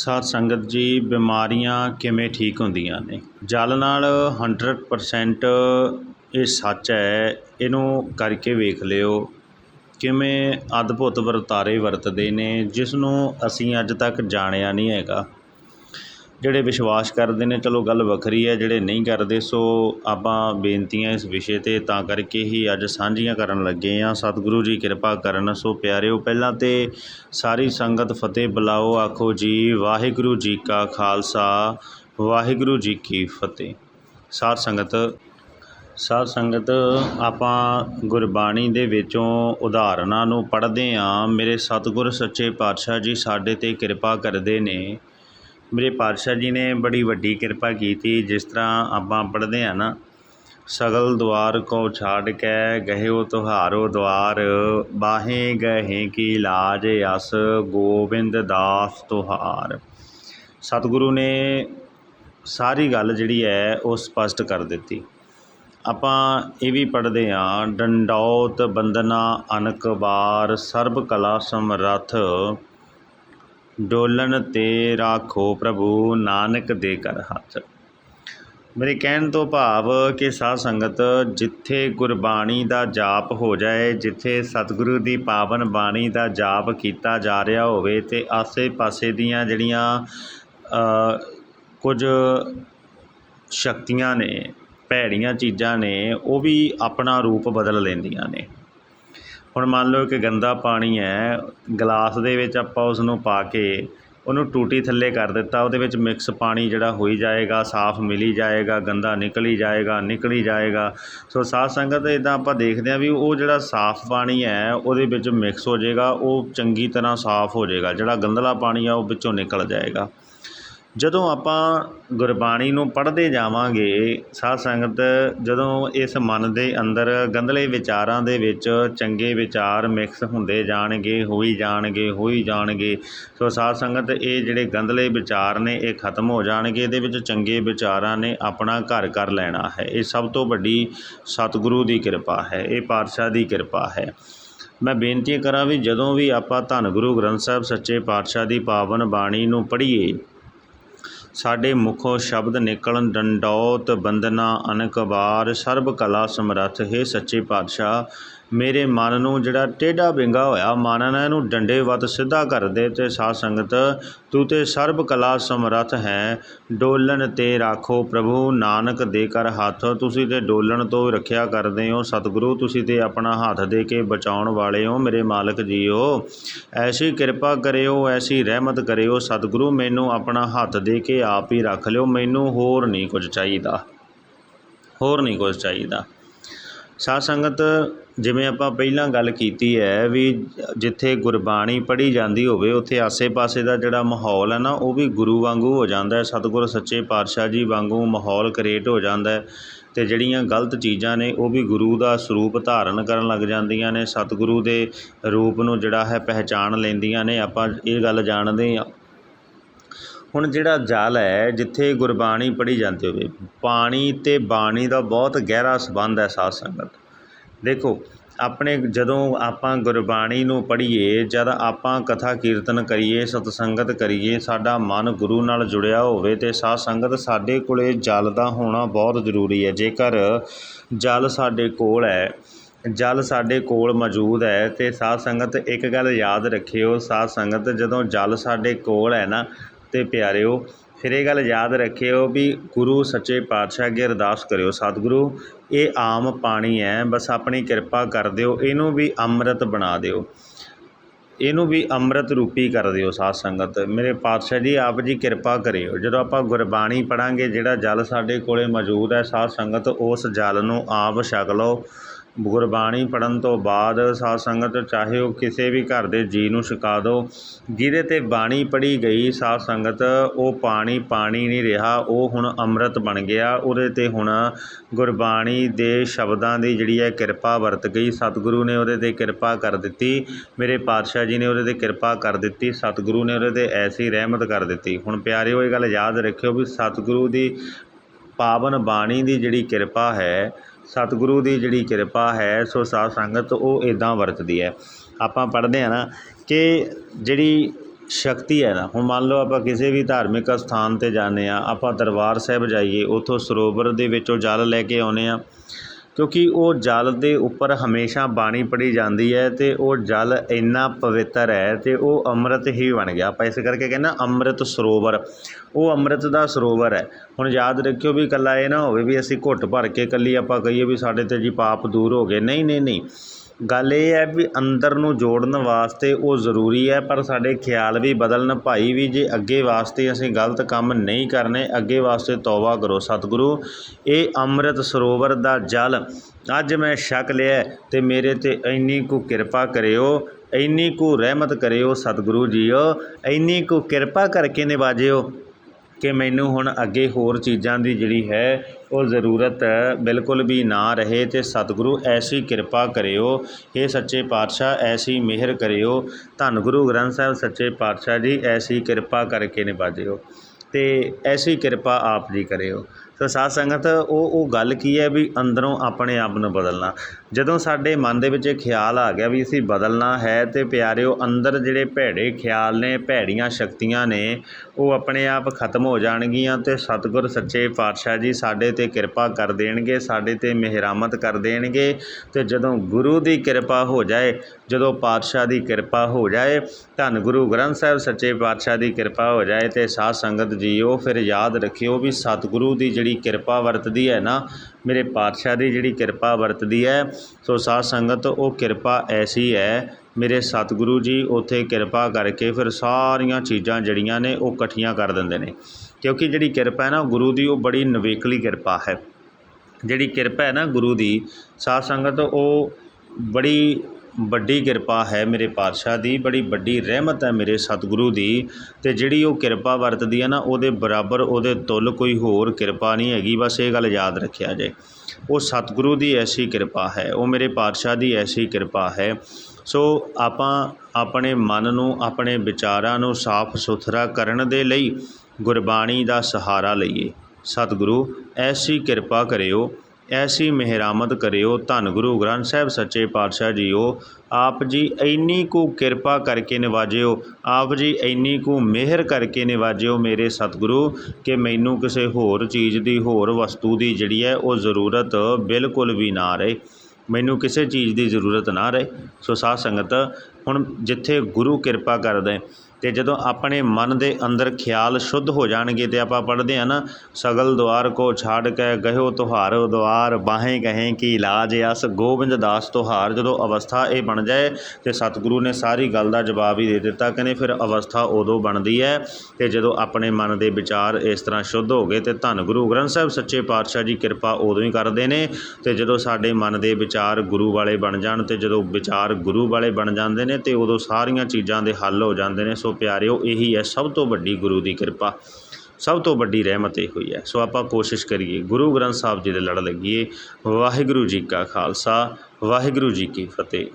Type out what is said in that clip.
ਸਾਧ ਸੰਗਤ ਜੀ ਬਿਮਾਰੀਆਂ ਕਿਵੇਂ ਠੀਕ ਹੁੰਦੀਆਂ ਨੇ? ਜਲ ਨਾਲ 100% ਇਹ ਸੱਚ ਹੈ, ਇਹਨੂੰ ਕਰਕੇ ਵੇਖ ਲਿਓ। ਕਿਵੇਂ ਅਦਭੁਤ ਵਰਤਾਰੇ ਵਰਤਦੇ ਨੇ ਜਿਸ ਨੂੰ ਅਸੀਂ ਅੱਜ ਤੱਕ ਜਾਣਿਆ ਨਹੀਂ ਹੈਗਾ। ਜਿਹੜੇ ਵਿਸ਼ਵਾਸ ਕਰਦੇ ਨੇ, ਚਲੋ ਗੱਲ ਵੱਖਰੀ ਹੈ, ਜਿਹੜੇ ਨਹੀਂ ਕਰਦੇ, ਸੋ ਆਪਾਂ ਬੇਨਤੀਆਂ ਇਸ ਵਿਸ਼ੇ 'ਤੇ ਤਾਂ ਕਰਕੇ ਹੀ ਅੱਜ ਸਾਂਝੀਆਂ ਕਰਨ ਲੱਗੇ ਹਾਂ। ਸਤਿਗੁਰੂ ਜੀ ਕਿਰਪਾ ਕਰਨ, ਸੋ ਪਿਆਰਿਓ, ਪਹਿਲਾਂ ਤਾਂ ਸਾਰੀ ਸੰਗਤ ਫਤਿਹ ਬੁਲਾਓ, ਆਖੋ ਜੀ, ਵਾਹਿਗੁਰੂ ਜੀ ਕਾ ਖਾਲਸਾ, ਵਾਹਿਗੁਰੂ ਜੀ ਕੀ ਫਤਿਹ। ਸਾਧ ਸੰਗਤ ਸਾਧ ਸੰਗਤ, ਆਪਾਂ ਗੁਰਬਾਣੀ ਦੇ ਵਿੱਚੋਂ ਉਦਾਹਰਨਾਂ ਨੂੰ ਪੜ੍ਹਦੇ ਹਾਂ। ਮੇਰੇ ਸਤਿਗੁਰ ਸੱਚੇ ਪਾਤਸ਼ਾਹ ਜੀ ਸਾਡੇ ਤੇ ਕਿਰਪਾ ਕਰਦੇ ਨੇ। ਮੇਰੇ ਪਾਤਸ਼ਾਹ ਜੀ ਨੇ ਬੜੀ ਵੱਡੀ ਕਿਰਪਾ ਕੀਤੀ, ਜਿਸ ਤਰ੍ਹਾਂ ਆਪਾਂ ਪੜ੍ਹਦੇ ਹਾਂ ਨਾ, ਸਗਲ ਦੁਆਰ ਕੋ ਛਾੜ ਕੇ ਗਹਿਓ ਤੁਹਾਰੋ ਦੁਆਰ ਬਾਹੇ ਗਹੇ ਕੀ ਲਾਜ ਅਸ, ਗੋਬਿੰਦ ਦਾਸ ਤੁਹਾਰ ਸਤਿਗੁਰੂ ਨੇ ਸਾਰੀ ਗੱਲ ਜਿਹੜੀ ਹੈ ਉਹ ਸਪਸ਼ਟ ਕਰ ਦਿੱਤੀ। ਆਪਾਂ ਇਹ ਵੀ ਪੜ੍ਹਦੇ ਹਾਂ, ਡੰਡੌਤ ਬੰਦਨਾ ਅਨਕ ਵਾਰ ਸਰਬ ਕਲਾ ਸਮਰੱਥ ਡੋਲਣ ਤੇ ਰਾਖੋ ਪ੍ਰਭੂ ਨਾਨਕ ਦੇ ਕਰ ਹੱਥ। ਮੇਰੇ ਕਹਿਣ ਤੋਂ ਭਾਵ ਕਿ ਸਾਧ ਸੰਗਤ, ਜਿੱਥੇ ਗੁਰਬਾਣੀ ਦਾ ਜਾਪ ਹੋ ਜਾਏ, ਜਿੱਥੇ ਸਤਿਗੁਰੂ ਦੀ ਪਾਵਨ ਬਾਣੀ ਦਾ ਜਾਪ ਕੀਤਾ ਜਾ ਰਿਹਾ ਹੋਵੇ, ਤੇ ਆਸੇ-ਪਾਸੇ ਦੀਆਂ ਜਿਹੜੀਆਂ ਕੁਝ ਸ਼ਕਤੀਆਂ ਨੇ, ਭੈੜੀਆਂ ਚੀਜ਼ਾਂ ਨੇ, ਉਹ ਵੀ ਆਪਣਾ ਰੂਪ ਬਦਲ ਲੈਂਦੀਆਂ ਨੇ। ਹੁਣ ਮੰਨ ਲਓ ਕਿ ਗੰਦਾ ਪਾਣੀ ਹੈ, ਗਲਾਸ ਦੇ ਵਿੱਚ ਆਪਾਂ ਉਸ ਨੂੰ ਪਾ ਕੇ ਉਹਨੂੰ ਟੂਟੀ ਥੱਲੇ ਕਰ ਦਿੱਤਾ, ਉਹਦੇ ਵਿੱਚ ਮਿਕਸ ਪਾਣੀ ਜਿਹੜਾ ਹੋਈ ਜਾਏਗਾ, ਸਾਫ਼ ਮਿਲੀ ਜਾਏਗਾ, ਗੰਦਾ ਨਿਕਲੀ ਜਾਏਗਾ ਨਿਕਲੀ ਜਾਏਗਾ। ਸੋ ਸਾਧ ਸੰਗਤ ਇਦਾਂ ਆਪਾਂ ਦੇਖਦੇ ਹਾਂ ਵੀ ਉਹ ਜਿਹੜਾ ਸਾਫ਼ ਪਾਣੀ ਹੈ, ਉਹਦੇ ਵਿੱਚ ਮਿਕਸ ਹੋ ਜਾਏਗਾ, ਉਹ ਚੰਗੀ ਤਰ੍ਹਾਂ ਸਾਫ਼ ਹੋ ਜਾਏਗਾ, ਜਿਹੜਾ ਗੰਦਲਾ ਪਾਣੀ ਆ ਉਹ ਵਿੱਚੋਂ ਨਿਕਲ ਜਾਏਗਾ। ਜਦੋਂ ਆਪਾਂ ਗੁਰਬਾਣੀ ਨੂੰ ਪੜ੍ਹਦੇ ਜਾਵਾਂਗੇ, ਸਾਧ ਸੰਗਤ ਜਦੋਂ ਇਸ ਮਨ ਦੇ ਅੰਦਰ ਗੰਧਲੇ ਵਿਚਾਰਾਂ ਦੇ ਵਿੱਚ ਚੰਗੇ ਵਿਚਾਰ ਮਿਕਸ ਹੁੰਦੇ ਜਾਣਗੇ, ਹੋਈ ਜਾਣਗੇ ਹੋਈ ਜਾਣਗੇ, ਸੋ ਸਾਧ ਸੰਗਤ ਇਹ ਜਿਹੜੇ ਗੰਧਲੇ ਵਿਚਾਰ ਨੇ, ਇਹ ਖਤਮ ਹੋ ਜਾਣਗੇ। ਇਹਦੇ ਵਿੱਚ ਚੰਗੇ ਵਿਚਾਰਾਂ ਨੇ ਆਪਣਾ ਘਰ ਕਰ ਲੈਣਾ ਹੈ। ਇਹ ਸਭ ਤੋਂ ਵੱਡੀ ਸਤਿਗੁਰੂ ਦੀ ਕਿਰਪਾ ਹੈ, ਇਹ ਪਾਤਸ਼ਾਹ ਦੀ ਕਿਰਪਾ ਹੈ। ਮੈਂ ਬੇਨਤੀ ਕਰਾਂ ਵੀ ਜਦੋਂ ਵੀ ਆਪਾਂ ਧੰਨ ਗੁਰੂ ਗ੍ਰੰਥ ਸਾਹਿਬ ਸੱਚੇ ਪਾਤਸ਼ਾਹ ਦੀ ਪਾਵਨ ਬਾਣੀ ਨੂੰ ਪੜ੍ਹੀਏ ਸਾਡੇ ਮੁਖੋਂ ਸ਼ਬਦ ਨਿਕਲਣ ਡੰਡੌਤ ਬੰਦਨਾ ਅਨਕ ਵਾਰ ਸਰਬ ਕਲਾ ਸਮਰੱਥ ਹੇ ਸੱਚੇ ਪਾਤਸ਼ਾਹ। ਮੇਰੇ ਮਨ ਨੂੰ ਜਿਹੜਾ ਟੇਢਾ ਬਿੰਗਾ ਹੋਇਆ, ਮਨ ਨਾ ਇਹਨੂੰ ਡੰਡੇ ਵੱਤ ਸਿੱਧਾ ਕਰ ਦੇ ਤੇ ਸਾਧ ਸੰਗਤ, ਤੂੰ ਤੇ ਸਰਬ ਕਲਾ ਸਮਰੱਥ ਹੈ, ਡੋਲਣ ਤੇ ਰਾਖੋ ਪ੍ਰਭੂ, ਨਾਨਕ ਦੇ ਕਰ ਹੱਥ, ਤੁਸੀਂ ਤੇ ਡੋਲਣ ਤੋਂ ਰੱਖਿਆ ਕਰਦੇ ਹੋ, ਸਤਿਗੁਰੂ, ਤੁਸੀਂ ਤੇ ਆਪਣਾ ਹੱਥ ਦੇ ਕੇ ਬਚਾਉਣ ਵਾਲੇ ਹੋ, ਮੇਰੇ ਮਾਲਕ ਜੀਓ। ਐਸੀ ਕਿਰਪਾ ਕਰਿਓ, ਐਸੀ ਰਹਿਮਤ ਕਰਿਓ, ਸਤਿਗੁਰੂ, ਮੈਨੂੰ ਆਪਣਾ ਹੱਥ ਦੇ ਕੇ ਆਪ ਹੀ ਰੱਖ ਲਿਓ, ਮੈਨੂੰ ਹੋਰ ਨਹੀਂ ਕੁਝ ਚਾਹੀਦਾ। ਹੋਰ ਨਹੀਂ ਕੁਝ ਚਾਹੀਦਾ। ਸਾਧ ਸੰਗਤ ਜਿਵੇਂ ਆਪਾਂ ਪਹਿਲਾਂ ਗੱਲ ਕੀਤੀ ਹੈ ਵੀ ਜਿੱਥੇ ਗੁਰਬਾਣੀ ਪੜ੍ਹੀ ਜਾਂਦੀ ਹੋਵੇ, ਉੱਥੇ ਆਸੇ-ਪਾਸੇ ਦਾ ਜਿਹੜਾ ਮਾਹੌਲ ਹੈ ਨਾ, ਉਹ ਵੀ ਗੁਰੂ ਵਾਂਗੂ ਹੋ ਜਾਂਦਾ ਸਤਿਗੁਰ ਸੱਚੇ ਪਾਤਸ਼ਾਹ ਜੀ ਵਾਂਗੂ ਮਾਹੌਲ ਕ੍ਰੀਏਟ ਹੋ ਜਾਂਦਾ ਅਤੇ ਜਿਹੜੀਆਂ ਗਲਤ ਚੀਜ਼ਾਂ ਨੇ, ਉਹ ਵੀ ਗੁਰੂ ਦਾ ਸਰੂਪ ਧਾਰਨ ਕਰਨ ਲੱਗ ਜਾਂਦੀਆਂ ਨੇ, ਸਤਿਗੁਰੂ ਦੇ ਰੂਪ ਨੂੰ ਜਿਹੜਾ ਹੈ ਪਹਿਚਾਣ ਲੈਂਦੀਆਂ ਨੇ, ਆਪਾਂ ਇਹ ਗੱਲ ਜਾਣਦੇ ਹਾਂ। ਹੁਣ ਜਿਹੜਾ ਜਲ ਹੈ, ਜਿੱਥੇ ਗੁਰਬਾਣੀ ਪੜ੍ਹੀ ਜਾਂਦੀ ਹੋਵੇ, ਪਾਣੀ ਤੇ ਬਾਣੀ ਦਾ ਬਹੁਤ ਗਹਿਰਾ ਸੰਬੰਧ ਹੈ ਸਾਧ ਸੰਗਤ। ਦੇਖੋ, ਆਪਣੇ ਜਦੋਂ ਆਪਾਂ ਗੁਰਬਾਣੀ ਨੂੰ ਪੜ੍ਹੀਏ, ਜਦ ਆਪਾਂ ਕਥਾ ਕੀਰਤਨ ਕਰੀਏ, ਸਤਸੰਗਤ ਕਰੀਏ, ਸਾਡਾ ਮਨ ਗੁਰੂ ਨਾਲ ਜੁੜਿਆ ਹੋਵੇ ਤੇ ਸਾਧ ਸੰਗਤ ਸਾਡੇ ਕੋਲ ਜਲ ਦਾ ਹੋਣਾ ਬਹੁਤ ਜ਼ਰੂਰੀ ਹੈ। ਜੇਕਰ ਜਲ ਸਾਡੇ ਕੋਲ ਹੈ, ਜਲ ਸਾਡੇ ਕੋਲ ਮੌਜੂਦ ਹੈ ਅਤੇ ਸਾਧ ਸੰਗਤ ਇੱਕ ਗੱਲ ਯਾਦ ਰੱਖਿਓ ਸਾਧ ਸੰਗਤ ਜਦੋਂ ਜਲ ਸਾਡੇ ਕੋਲ ਹੈ ਨਾ ਤੇ ਪਿਆਰਿਓ ਫਿਰ ਇਹ ਗੱਲ ਯਾਦ ਰੱਖਿਓ ਵੀ ਗੁਰੂ ਸੱਚੇ ਪਾਤਸ਼ਾਹ ਅੱਗੇ ਅਰਦਾਸ ਕਰਿਓ, ਸਤਿਗੁਰੂ, ਇਹ ਆਮ ਪਾਣੀ ਹੈ, ਬਸ ਆਪਣੀ ਕਿਰਪਾ ਕਰ ਦਿਓ, ਇਹਨੂੰ ਵੀ ਅੰਮ੍ਰਿਤ ਬਣਾ ਦਿਓ। ਇਹਨੂੰ ਵੀ ਅੰਮ੍ਰਿਤ ਰੂਪੀ ਕਰ ਦਿਓ ਸਾਧ ਸੰਗਤ। ਮੇਰੇ ਪਾਤਸ਼ਾਹ ਜੀ, ਆਪ ਜੀ ਕਿਰਪਾ ਕਰਿਓ। ਜਦੋਂ ਆਪਾਂ ਗੁਰਬਾਣੀ ਪੜਾਂਗੇ ਜਿਹੜਾ ਜਲ ਸਾਡੇ ਕੋਲੇ ਮੌਜੂਦ ਹੈ ਸਾਧ ਸੰਗਤ, ਉਸ ਜਲ ਨੂੰ ਆਪ ਛਕ ਲਓ। ਗੁਰਬਾਣੀ ਪੜ੍ਹਨ ਤੋਂ ਬਾਅਦ ਸਾਧ ਸੰਗਤ ਚਾਹੇ ਉਹ ਕਿਸੇ ਵੀ ਘਰ ਦੇ ਜੀ ਨੂੰ ਛਕਾ ਦਿਓ ਜਿਹਦੇ ਤੇ ਬਾਣੀ ਪੜ੍ਹੀ ਗਈ ਸਾਧ ਸੰਗਤ, ਉਹ ਪਾਣੀ ਪਾਣੀ ਨਹੀਂ ਰਿਹਾ, ਉਹ ਹੁਣ ਅੰਮ੍ਰਿਤ ਬਣ ਗਿਆ। ਉਹਦੇ ਤੇ ਹੁਣ ਗੁਰਬਾਣੀ ਦੇ ਸ਼ਬਦਾਂ ਦੀ ਜਿਹੜੀ ਹੈ ਕਿਰਪਾ ਵਰਤ ਗਈ। ਸਤਿਗੁਰੂ ਨੇ ਉਹਦੇ ਤੇ ਕਿਰਪਾ ਕਰ ਦਿੱਤੀ। ਮੇਰੇ ਪਾਤਸ਼ਾਹ ਜੀ ਨੇ ਉਹਦੇ ਤੇ ਕਿਰਪਾ ਕਰ ਦਿੱਤੀ। ਸਤਿਗੁਰੂ ਨੇ ਉਹਦੇ ਤੇ ਐਸੀ ਰਹਿਮਤ ਕਰ ਦਿੱਤੀ। ਹੁਣ ਪਿਆਰਿਓ, ਇਹ ਗੱਲ ਯਾਦ ਰੱਖਿਓ ਵੀ ਸਤਿਗੁਰੂ ਦੀ ਪਾਵਨ ਬਾਣੀ ਦੀ ਜਿਹੜੀ ਕਿਰਪਾ ਹੈ ਸਤਿਗੁਰੂ ਦੀ ਜਿਹੜੀ ਕਿਰਪਾ ਹੈ, ਸੋ ਸਾਧ ਸੰਗਤ ਉਹ ਇਦਾਂ ਵਰਤਦੀ ਹੈ। ਆਪਾਂ ਪੜ੍ਹਦੇ ਆ ਨਾ ਕਿ ਜਿਹੜੀ ਸ਼ਕਤੀ ਹੈ ਨਾ, ਹੁਣ ਮੰਨ ਲਓ ਆਪਾਂ ਕਿਸੇ ਵੀ ਧਾਰਮਿਕ ਸਥਾਨ 'ਤੇ ਜਾਂਦੇ ਆ ਆਪਾਂ ਦਰਬਾਰ ਸਾਹਿਬ ਜਾਈਏ, ਉੱਥੋਂ ਸਰੋਵਰ ਦੇ ਵਿੱਚੋਂ ਜਲ ਲੈ ਕੇ ਆਉਂਦੇ ਆ ਕਿਉਂਕਿ ਉਹ ਜਲ ਦੇ ਉੱਪਰ ਹਮੇਸ਼ਾ ਬਾਣੀ ਪੜ੍ਹੀ ਜਾਂਦੀ ਹੈ ਅਤੇ ਉਹ ਜਲ ਇੰਨਾ ਪਵਿੱਤਰ ਹੈ ਅਤੇ ਉਹ ਅੰਮ੍ਰਿਤ ਹੀ ਬਣ ਗਿਆ। ਆਪਾਂ ਇਸ ਕਰਕੇ ਕਹਿੰਦੇ ਅੰਮ੍ਰਿਤ ਸਰੋਵਰ। ਉਹ ਅੰਮ੍ਰਿਤ ਦਾ ਸਰੋਵਰ ਹੈ। ਹੁਣ ਯਾਦ ਰੱਖਿਓ ਵੀ ਇਕੱਲਾ ਇਹ ਨਾ ਹੋਵੇ ਵੀ ਅਸੀਂ ਘੁੱਟ ਭਰ ਕੇ ਇਕੱਲੀ ਆਪਾਂ ਕਹੀਏ ਵੀ ਸਾਡੇ ਤੇ ਜੀ ਪਾਪ ਦੂਰ ਹੋ ਗਏ। ਨਹੀਂ ਨਹੀਂ ਨਹੀਂ। ਗੱਲ ਇਹ ਹੈ ਵੀ ਅੰਦਰ ਨੂੰ ਜੋੜਨ ਵਾਸਤੇ ਉਹ ਜ਼ਰੂਰੀ ਹੈ, ਪਰ ਸਾਡੇ ਖਿਆਲ ਵੀ ਬਦਲਣ, ਭਾਈ ਵੀ ਜੇ ਅੱਗੇ ਵਾਸਤੇ ਅਸੀਂ ਗਲਤ ਕੰਮ ਨਹੀਂ ਕਰਨੇ, ਅੱਗੇ ਵਾਸਤੇ ਤੌਬਾ ਕਰੋ। ਸਤਿਗੁਰੂ, ਇਹ ਅੰਮ੍ਰਿਤ ਸਰੋਵਰ ਦਾ ਜਲ, ਅੱਜ ਮੈਂ ਛਕ ਲਿਆ ਤੇ ਮੇਰੇ ਤੇ ਇੰਨੀ ਕੁ ਕਿਰਪਾ ਕਰਿਓ, ਇੰਨੀ ਕੁ ਰਹਿਮਤ ਕਰਿਓ ਸਤਿਗੁਰੂ ਜੀਓ, ਇੰਨੀ ਕੁ ਕਿਰਪਾ ਕਰਕੇ ਨਿਵਾਜਿਓ। ਕਿ ਮੈਨੂੰ ਹੁਣ ਅੱਗੇ ਹੋਰ ਚੀਜ਼ਾਂ ਦੀ ਜਿਹੜੀ ਹੈ, ਉਹ ਜ਼ਰੂਰਤ ਬਿਲਕੁਲ ਵੀ ਨਾ ਰਹੇ ਅਤੇ ਸਤਿਗੁਰੂ ਐਸੀ ਕਿਰਪਾ ਕਰਿਓ। ਇਹ ਸੱਚੇ ਪਾਤਸ਼ਾਹ, ਐਸੀ ਮਿਹਰ ਕਰਿਓ। ਧੰਨ ਗੁਰੂ ਗ੍ਰੰਥ ਸਾਹਿਬ, ਸੱਚੇ ਪਾਤਸ਼ਾਹ ਜੀ, ਐਸੀ ਕਿਰਪਾ ਕਰਕੇ ਨਿਵਾਜਿਓ ਅਤੇ ਐਸੀ ਕਿਰਪਾ ਆਪ ਜੀ ਕਰਿਓ। ਸੋ ਸਾਧ ਸੰਗਤ, ਉਹ ਉਹ ਗੱਲ ਕੀ ਹੈ ਵੀ ਅੰਦਰੋਂ ਆਪਣੇ ਆਪ ਨੂੰ ਬਦਲਣਾ। ਜਦੋਂ ਸਾਡੇ ਮਨ ਦੇ ਵਿੱਚ ਇਹ ਖਿਆਲ ਆ ਗਿਆ ਵੀ ਅਸੀਂ ਬਦਲਣਾ ਹੈ ਤੇ ਪਿਆਰਿਓ, ਅੰਦਰ ਜਿਹੜੇ ਭੈੜੇ ਖਿਆਲ ਨੇ, ਭੈੜੀਆਂ ਸ਼ਕਤੀਆਂ ਨੇ, ਉਹ ਆਪਣੇ ਆਪ ਖਤਮ ਹੋ ਜਾਣਗੀਆਂ ਅਤੇ ਸਤਿਗੁਰ ਸੱਚੇ ਪਾਤਸ਼ਾਹ ਜੀ ਸਾਡੇ ਤੇ ਕਿਰਪਾ ਕਰ ਦੇਣਗੇ, ਸਾਡੇ ਤੇ ਮਿਹਰਾਮਤ ਕਰ ਦੇਣਗੇ ਅਤੇ ਜਦੋਂ ਗੁਰੂ ਦੀ ਕਿਰਪਾ ਹੋ ਜਾਏ, ਜਦੋਂ ਪਾਤਸ਼ਾਹ ਦੀ ਕਿਰਪਾ ਹੋ ਜਾਏ, ਧੰਨ ਗੁਰੂ ਗ੍ਰੰਥ ਸਾਹਿਬ ਸੱਚੇ ਪਾਤਸ਼ਾਹ ਦੀ ਕਿਰਪਾ ਹੋ ਜਾਏ ਅਤੇ ਸਾਧ ਸੰਗਤ ਜੀ, ਉਹ ਫਿਰ ਯਾਦ ਰੱਖਿਓ ਵੀ ਸਤਿਗੁਰੂ ਦੀ ਜਿਹੜੀ ਕਿਰਪਾ ਵਰਤਦੀ ਹੈ ਨਾ, ਮੇਰੇ ਪਾਤਸ਼ਾਹ ਦੀ ਜਿਹੜੀ ਕਿਰਪਾ ਵਰਤਦੀ ਹੈ, ਸੋ ਸਾਧ ਸੰਗਤ, ਉਹ ਕਿਰਪਾ ਐਸੀ ਹੈ, ਮੇਰੇ ਸਤਿਗੁਰੂ ਜੀ, ਉੱਥੇ ਕਿਰਪਾ ਕਰਕੇ ਫਿਰ ਸਾਰੀਆਂ ਚੀਜ਼ਾਂ ਜਿਹੜੀਆਂ ਨੇ, ਉਹ ਇਕੱਠੀਆਂ ਕਰ ਦਿੰਦੇ ਨੇ। ਕਿਉਂਕਿ ਜਿਹੜੀ ਕਿਰਪਾ ਹੈ ਨਾ, ਗੁਰੂ ਦੀ, ਉਹ ਬੜੀ ਨਵੇਕਲੀ ਕਿਰਪਾ ਹੈ। ਜਿਹੜੀ ਕਿਰਪਾ ਹੈ ਨਾ ਗੁਰੂ ਦੀ, ਸਾਧ ਸੰਗਤ, ਉਹ ਬੜੀ ਵੱਡੀ ਕਿਰਪਾ ਹੈ ਮੇਰੇ ਪਾਤਸ਼ਾਹ ਦੀ, ਬੜੀ ਵੱਡੀ ਰਹਿਮਤ ਹੈ ਮੇਰੇ ਸਤਿਗੁਰੂ ਦੀ। ਅਤੇ ਜਿਹੜੀ ਉਹ ਕਿਰਪਾ ਵਰਤਦੀ ਹੈ ਨਾ, ਉਹਦੇ ਬਰਾਬਰ ਉਹਦੇ ਤੁੱਲ ਕੋਈ ਹੋਰ ਕਿਰਪਾ ਨਹੀਂ ਹੈਗੀ, ਬਸ ਇਹ ਗੱਲ ਯਾਦ ਰੱਖਿਆ ਜੇ। ਉਹ ਸਤਿਗੁਰੂ ਦੀ ਐਸੀ ਕਿਰਪਾ ਹੈ, ਉਹ ਮੇਰੇ ਪਾਤਸ਼ਾਹ ਦੀ ਐਸੀ ਕਿਰਪਾ ਹੈ। ਸੋ ਆਪਾਂ ਆਪਣੇ ਮਨ ਨੂੰ, ਆਪਣੇ ਵਿਚਾਰਾਂ ਨੂੰ ਸਾਫ਼ ਸੁਥਰਾ ਕਰਨ ਦੇ ਲਈ ਗੁਰਬਾਣੀ ਦਾ ਸਹਾਰਾ ਲਈਏ। ਸਤਿਗੁਰੂ, ਐਸੀ ਕਿਰਪਾ ਕਰਿਓ। ਐਸੀ ਮਿਹਰਾਮਤ ਕਰਿਓ। ਧੰਨ ਗੁਰੂ ਗ੍ਰੰਥ ਸਾਹਿਬ, ਸੱਚੇ ਪਾਤਸ਼ਾਹ ਜੀਓ। ਆਪ ਜੀ ਇੰਨੀ ਕੁ ਕਿਰਪਾ ਕਰਕੇ ਨਿਵਾਜਿਓ। ਆਪ ਜੀ ਇੰਨੀ ਕੁ ਮਿਹਰ ਕਰਕੇ ਨਿਵਾਜਿਓ ਮੇਰੇ ਸਤਿਗੁਰੂ, ਕਿ ਮੈਨੂੰ ਕਿਸੇ ਹੋਰ ਚੀਜ਼ ਦੀ, ਹੋਰ ਵਸਤੂ ਦੀ ਜਿਹੜੀ ਹੈ, ਉਹ ਜ਼ਰੂਰਤ ਬਿਲਕੁਲ ਵੀ ਨਾ ਰਹੇ। ਮੈਨੂੰ ਕਿਸੇ ਚੀਜ਼ ਦੀ ਜ਼ਰੂਰਤ ਨਾ ਰਹੇ। ਸੋ ਸਾਧ ਸੰਗਤ, ਹੁਣ ਜਿੱਥੇ ਗੁਰੂ ਕਿਰਪਾ ਕਰਦਾ ਅਤੇ ਜਦੋਂ ਆਪਣੇ ਮਨ ਦੇ ਅੰਦਰ ਖਿਆਲ ਸ਼ੁੱਧ ਹੋ ਜਾਣਗੇ ਤੇ ਆਪਾਂ ਪੜ੍ਹਦੇ ਹਾਂ ਨਾ, ਸਗਲ ਦੁਆਰ ਕੋ ਛਾੜ ਕੇ ਗਇਓ ਤੁਹਾਰ ਦੁਆਰ ਬਾਹੇ ਕਹੇ ਕੀ ਇਲਾਜ ਅਸ ਗੋਬਿੰਦ ਦਾਸ ਤੁਹਾਰ। ਜਦੋਂ ਅਵਸਥਾ ਇਹ ਬਣ ਜਾਏ ਅਤੇ ਸਤਿਗੁਰੂ ਨੇ ਸਾਰੀ ਗੱਲ ਦਾ ਜਵਾਬ ਹੀ ਦੇ ਦਿੱਤਾ, ਕਹਿੰਦੇ ਫਿਰ ਅਵਸਥਾ ਉਦੋਂ ਬਣਦੀ ਹੈ ਅਤੇ ਜਦੋਂ ਆਪਣੇ ਮਨ ਦੇ ਵਿਚਾਰ ਇਸ ਤਰ੍ਹਾਂ ਸ਼ੁੱਧ ਹੋ ਗਏ ਤੇ ਧੰਨ ਗੁਰੂ ਗ੍ਰੰਥ ਸਾਹਿਬ ਸੱਚੇ ਪਾਤਸ਼ਾਹ ਜੀ ਕਿਰਪਾ ਉਦੋਂ ਹੀ ਕਰਦੇ ਨੇ ਅਤੇ ਜਦੋਂ ਸਾਡੇ ਮਨ ਦੇ ਵਿਚਾਰ ਗੁਰੂ ਵਾਲੇ ਬਣ ਜਾਣ ਅਤੇ ਜਦੋਂ ਵਿਚਾਰ ਗੁਰੂ ਵਾਲੇ ਬਣ ਜਾਂਦੇ ਨੇ ਅਤੇ ਉਦੋਂ ਸਾਰੀਆਂ ਚੀਜ਼ਾਂ ਦੇ ਹੱਲ ਹੋ ਜਾਂਦੇ ਨੇ, ਸੋ ਪਿਆਰਿਓ, ਇਹੀ ਹੈ ਸਭ ਤੋਂ ਵੱਡੀ ਗੁਰੂ ਦੀ ਕਿਰਪਾ। ਸਭ ਤੋਂ ਵੱਡੀ ਰਹਿਮਤ ਇਹ ਹੋਈ ਹੈ। ਸੋ ਆਪਾਂ ਕੋਸ਼ਿਸ਼ ਕਰੀਏ, ਗੁਰੂ ਗ੍ਰੰਥ ਸਾਹਿਬ ਜੀ ਦੇ ਲੜ ਲੱਗੀਏ। ਵਾਹਿਗੁਰੂ ਜੀ ਕਾ ਖਾਲਸਾ, ਵਾਹਿਗੁਰੂ ਜੀ ਕੀ ਫਤਿਹ।